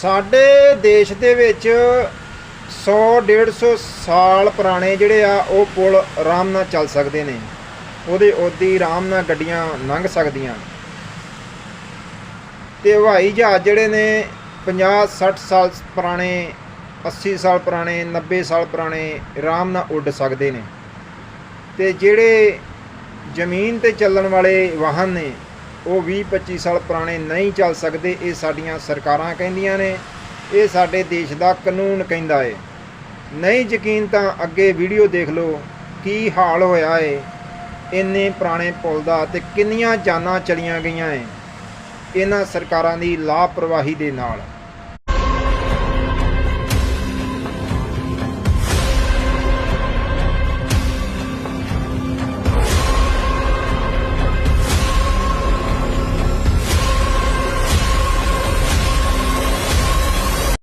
ਸਾਡੇ ਦੇਸ਼ ਦੇ ਵਿੱਚ 100 150 ਸਾਲ ਪੁਰਾਣੇ ਜਿਹੜੇ ਆ, ਉਹ ਪੁਲ ਆਰਾਮ ਨਾਲ ਚੱਲ ਸਕਦੇ ਨੇ। ਉਹਦੇ ਉਹਦੀ ਆਰਾਮ ਨਾਲ ਗੱਡੀਆਂ ਲੰਘ ਸਕਦੀਆਂ। ਤੇ ਹਵਾਈ ਜਹਾਜ਼ ਜਿਹੜੇ ਨੇ 50 60 ਸਾਲ ਪੁਰਾਣੇ 80 ਸਾਲ ਪੁਰਾਣੇ 90 ਸਾਲ ਪੁਰਾਣੇ ਆਰਾਮ ਨਾਲ ਉੱਡ ਸਕਦੇ ਨੇ। ਤੇ ਜਿਹੜੇ ਜ਼ਮੀਨ ਤੇ ਚੱਲਣ ਵਾਲੇ ਵਾਹਨ ਨੇ ਉਹ 20 25 ਸਾਲ ਪੁਰਾਣੇ ਨਹੀਂ ਚੱਲ ਸਕਦੇ, ਇਹ ਸਾਡੀਆਂ ਸਰਕਾਰਾਂ ਕਹਿੰਦੀਆਂ ਨੇ। ਇਹ ਸਾਡੇ ਦੇਸ਼ ਦਾ ਕਾਨੂੰਨ ਕਹਿੰਦਾ ਏ। ਨਹੀਂ ਯਕੀਨ ਤਾਂ ਅੱਗੇ ਵੀਡੀਓ ਦੇਖ ਲਓ, ਕੀ ਹਾਲ ਹੋਇਆ ਏ। ਇੰਨੇ ਪੁਰਾਣੇ ਪੁਲ ਦਾ ਤੇ ਕਿੰਨੀਆਂ ਜਾਨਾਂ ਚਲੀਆਂ ਗਈਆਂ ਏ। ਇਹਨਾਂ ਸਰਕਾਰਾਂ ਦੀ ਲਾਪਰਵਾਹੀ ਦੇ ਨਾਲ।